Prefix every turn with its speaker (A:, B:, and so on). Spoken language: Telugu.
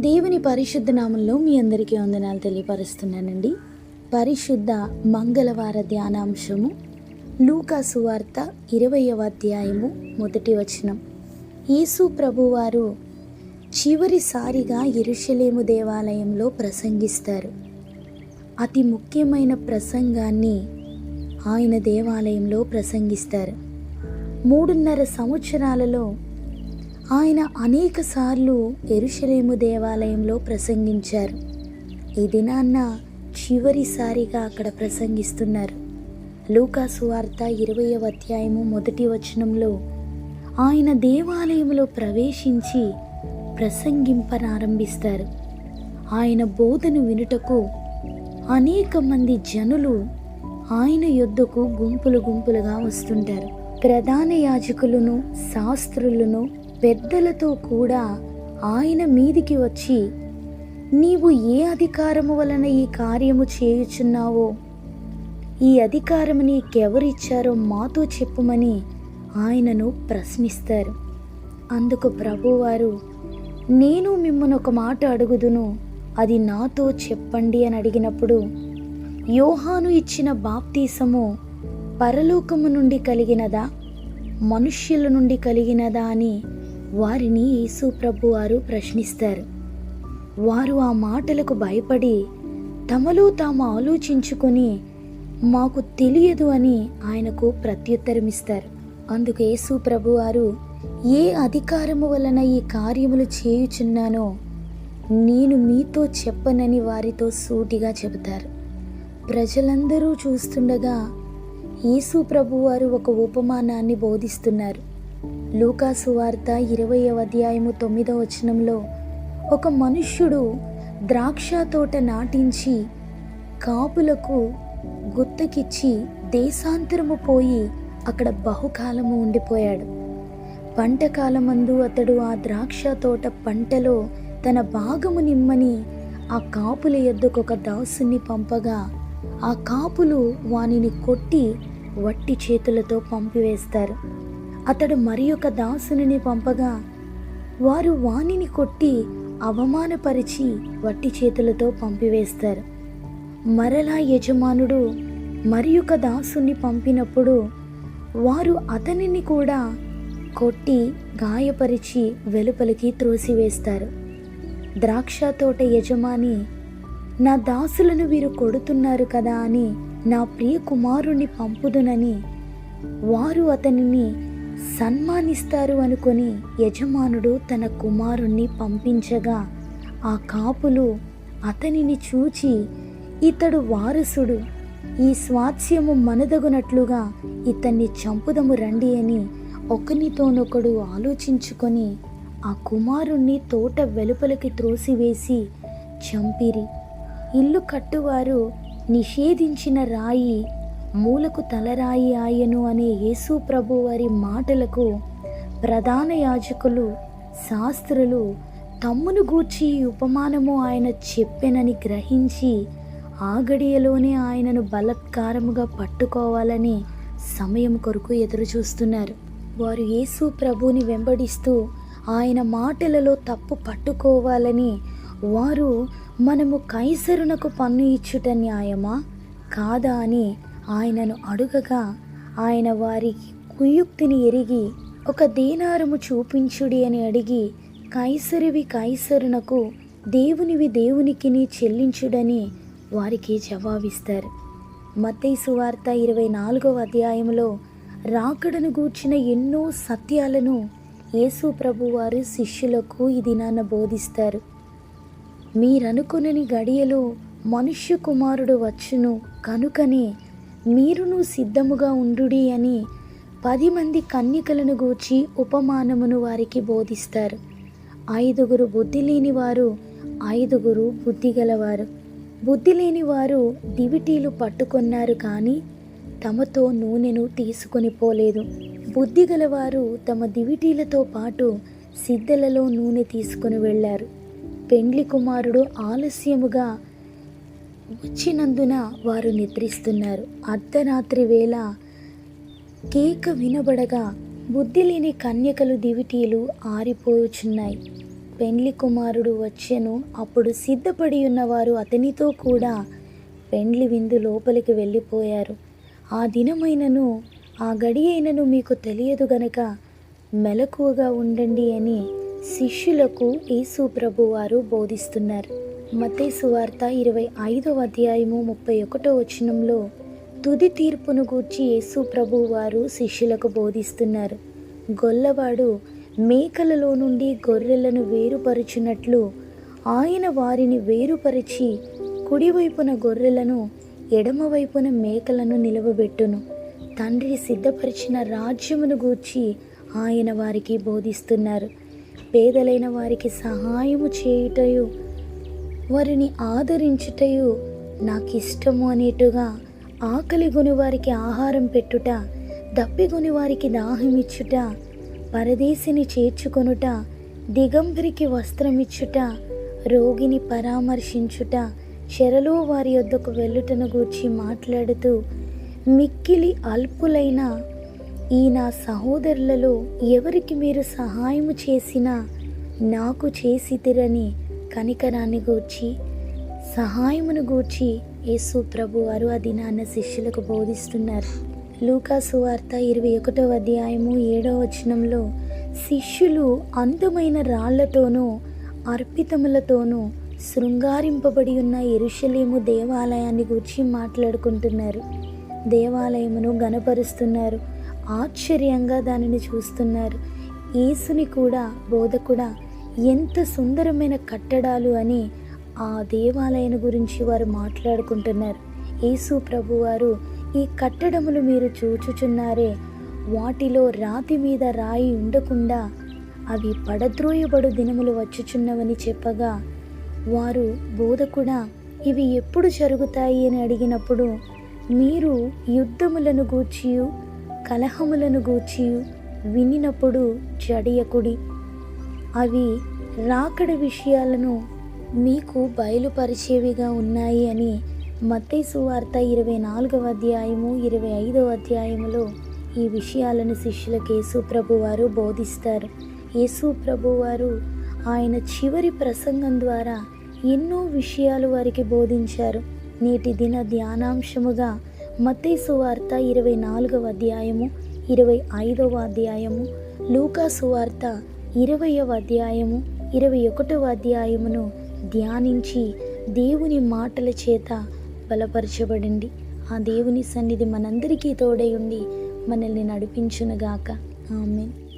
A: దేవుని పరిశుద్ధ నామంలో మీ అందరికీ వందనాలు తెలియపరుస్తున్నానండి. పరిశుద్ధ మంగళవార ధ్యానాంశము లూకా సువార్త ఇరవయవ అధ్యాయము మొదటి వచనం. యేసు ప్రభువారు చివరిసారిగా ఎరుషలేము దేవాలయంలో ప్రసంగిస్తారు. అతి ముఖ్యమైన ప్రసంగాన్ని ఆయన దేవాలయంలో ప్రసంగిస్తారు. మూడున్నర సంవత్సరాలలో ఆయన అనేక సార్లు ఎరుషలేము దేవాలయంలో ప్రసంగించారు. ఈ దినాన్న చివరిసారిగా అక్కడ ప్రసంగిస్తున్నారు. లూకాసు వార్త ఇరవయవ అధ్యాయము మొదటి వచనంలో ఆయన దేవాలయంలో ప్రవేశించి ప్రసంగింపనారంభిస్తారు. ఆయన బోధను వినుటకు అనేక మంది జనులు ఆయన యొద్దకు గుంపులు గుంపులుగా వస్తుంటారు. ప్రధాన యాజకులను శాస్త్రులను పెద్దలతో కూడా ఆయన మీదికి వచ్చి నీవు ఏ అధికారము వలన ఈ కార్యము చేయుచున్నావో ఈ అధికారము నీకెవరిచ్చారో మాతో చెప్పుమని ఆయనను ప్రశ్నిస్తారు. అందుకు ప్రభువారు నేను మిమ్మల్ని ఒక మాట అడుగుదును అది నాతో చెప్పండి అని అడిగినప్పుడు యోహాను ఇచ్చిన బాప్తీసము పరలోకము నుండి కలిగినదా మనుష్యుల నుండి కలిగినదా అని వారిని యేసు ప్రభు వారు ప్రశ్నిస్తారు. వారు ఆ మాటలకు భయపడి తమలో తాము ఆలోచించుకొని మాకు తెలియదు అని ఆయనకు ప్రత్యుత్తరమిస్తారు. అందుకు యేసు ప్రభువారు ఏ అధికారము వలన ఈ కార్యములు చేయుచున్నానో నేను మీతో చెప్పనని వారితో సూటిగా చెబుతారు. ప్రజలందరూ చూస్తుండగా యేసు ప్రభువారు ఒక ఉపమానాన్ని బోధిస్తున్నారు. లూకాసు వార్త ఇరవయవ అధ్యాయము తొమ్మిదవ వచనంలో ఒక మనుష్యుడు ద్రాక్ష తోట నాటించి కాపులకు గుత్తకిచ్చి దేశాంతరము పోయి అక్కడ బహుకాలము ఉండిపోయాడు. పంట కాలమందు అతడు ఆ ద్రాక్ష తోట పంటలో తన భాగము నిమ్మని ఆ కాపుల ఎద్దుకు ఒక దాసుని పంపగా ఆ కాపులు వానిని కొట్టి వట్టి చేతులతో పంపివేస్తారు. అతడు మరి ఒక దాసుని పంపగా వారు వానిని కొట్టి అవమానపరిచి వట్టి చేతులతో పంపివేస్తారు. మరలా యజమానుడు మరి ఒక దాసుని పంపినప్పుడు వారు అతనిని కూడా కొట్టి గాయపరిచి వెలుపలికి త్రోసివేస్తారు. ద్రాక్ష తోట యజమాని నా దాసులను వీరు కొడుతున్నారు కదా అని నా ప్రియ కుమారుణ్ణి పంపుదునని వారు అతనిని సన్మానిస్తారు అనుకొని యజమానుడు తన కుమారుణ్ణి పంపించగా ఆ కాపులు అతనిని చూచి ఇతడు వారసుడు. ఈ స్వాస్యము మనదగునట్లుగా ఇతన్ని చంపుదము రండి అని ఒకనితోనొకడు ఆలోచించుకొని ఆ కుమారుణ్ణి తోట వెలుపలికి త్రోసివేసి చంపిరి. ఇల్లు కట్టువారు నిషేధించిన రాయి మూలకు తలరాయి ఆయను అనే యేసు ప్రభు వారి మాటలకు ప్రధాన యాజకులు శాస్త్రులు తమ్మును గూర్చి ఉపమానము ఆయన చెప్పెనని గ్రహించి ఆగడియలోనే ఆయనను బలత్కారముగా పట్టుకోవాలని సమయం కొరకు ఎదురు చూస్తున్నారు వారు యేసు ప్రభుని వెంబడిస్తూ ఆయన మాటలలో తప్పు పట్టుకోవాలని వారు మనము కైసరునకు పన్ను ఇచ్చుట న్యాయమా? కాదా అని ఆయనను అడుగగా ఆయన వారి కుయుక్తిని ఎరిగి ఒక దేనారము చూపించుడి అని అడిగి కైసరివి కైసరునకు దేవునివి దేవునికిని చెల్లించుడని వారికి జవాబిస్తారు. మత్తయి వార్త ఇరవై నాలుగవ అధ్యాయంలో రాకడను గూర్చిన ఎన్నో సత్యాలను యేసు ప్రభువారు శిష్యులకు ఈ దినాన బోధిస్తారు. మీరనుకునని గడియలో మనుష్య కుమారుడు వచ్చును కనుకనే మీరును సిద్ధముగా ఉండుడి అని పది మంది కన్యకలను గూర్చి ఉపమానమును వారికి బోధిస్తారు. ఐదుగురు బుద్ధి లేని వారు ఐదుగురు బుద్ధి గలవారు. బుద్ధి లేని వారు దివిటీలు పట్టుకొన్నారు కానీ తమతో నూనెను తీసుకొని పోలేదు. బుద్ధి గలవారు తమ దివిటీలతో పాటు సిద్ధలలో నూనె తీసుకుని వెళ్ళారు. పెండ్లి కుమారుడు ఆలస్యముగా వచ్చినందున వారు నిద్రిస్తున్నారు. అర్ధరాత్రి వేళ కేక వినబడగా బుద్ధి లేని కన్యకలు దివిటీలు ఆరిపోచున్నాయి. పెండ్లి కుమారుడు వచ్చెను. అప్పుడు సిద్ధపడి ఉన్నవారు అతనితో కూడా పెండ్లి విందు లోపలికి వెళ్ళిపోయారు. ఆ దినమైనను ఆ గడి అయినను మీకు తెలియదు గనక మెలకువగా ఉండండి అని శిష్యులకు యేసు ప్రభువారు బోధిస్తున్నారు. మతే సువార్త ఇరవై ఐదవ అధ్యాయము ముప్పై ఒకటో వచనంలో తుది తీర్పును గూర్చి యేసు ప్రభు వారు శిష్యులకు బోధిస్తున్నారు. గొల్లవాడు మేకలలో నుండి గొర్రెలను వేరుపరుచున్నట్లు ఆయన వారిని వేరుపరిచి కుడివైపున గొర్రెలను ఎడమవైపున మేకలను నిలవబెట్టును. తండ్రి సిద్ధపరిచిన రాజ్యమును గూర్చి ఆయన వారికి బోధిస్తున్నారు. పేదలైన వారికి సహాయము చేయుటయు వారిని ఆదరించుటయు నాకు ఇష్టము అనేటుగా ఆకలిగొని వారికి ఆహారం పెట్టుట దప్పిగొని వారికి దాహమిచ్చుట పరదేశిని చేర్చుకొనుట దిగంబరికి వస్త్రమిచ్చుట రోగిని పరామర్శించుట చెరలో వారి యొద్దకు వెళ్ళుటను గూర్చి మాట్లాడుతూ మిక్కిలి అల్పులైన ఈ నా సహోదరులలో ఎవరికి మీరు సహాయము చేసినా నాకు చేసితిరని కనికరాన్ని గూర్చి సహాయమును గూర్చి యేసు ప్రభు వారు ఆ దినాన్న శిష్యులకు బోధిస్తున్నారు. లూకాసు వార్త ఇరవై ఒకటో అధ్యాయము ఏడవ వచనంలో శిష్యులు అందమైన రాళ్ళతోనూ అర్పితములతోనూ శృంగారింపబడి ఉన్న ఎరుషలేము దేవాలయాన్ని గురించి మాట్లాడుకుంటున్నారు. దేవాలయమును గనపరుస్తున్నారు ఆశ్చర్యంగా దానిని చూస్తున్నారు. యేసుని కూడా బోధకుడా కూడా ఎంత సుందరమైన కట్టడాలు అని ఆ దేవాలయం గురించి వారు మాట్లాడుకుంటున్నారు. యేసు ప్రభువారు ఈ కట్టడములు మీరు చూచుచున్నారే వాటిలో రాతి మీద రాయి ఉండకుండా అవి పడద్రోయబడు దినములు వచ్చుచున్నవని చెప్పగా వారు బోధకుడ ఇవి ఎప్పుడు జరుగుతాయి అని అడిగినప్పుడు మీరు యుద్ధములను గూర్చియు కలహములను గూర్చియు వినినప్పుడు జడియకుడి. అవి రాకడ విషయాలను మీకు బయలుపరిచేవిగా ఉన్నాయి అని మత్తయి వార్త ఇరవై నాలుగవ అధ్యాయము ఇరవై ఐదవ అధ్యాయములో ఈ విషయాలను శిష్యులకు యేసు ప్రభువారు బోధిస్తారు. యేసు ప్రభువారు ఆయన చివరి ప్రసంగం ద్వారా ఎన్నో విషయాలు వారికి బోధించారు. నేటి దిన ధ్యానాంశముగా మత్తయి వార్త ఇరవై నాలుగవ అధ్యాయము ఇరవై ఐదవ అధ్యాయము లూకా సువార్త ఇరవయవ అధ్యాయము ఇరవై ఒకటవ అధ్యాయమును ధ్యానించి దేవుని మాటల చేత బలపరచబడండి ఆ దేవుని సన్నిధి మనందరికీ తోడై ఉండి మనల్ని నడిపించునుగాక. ఆమెన్.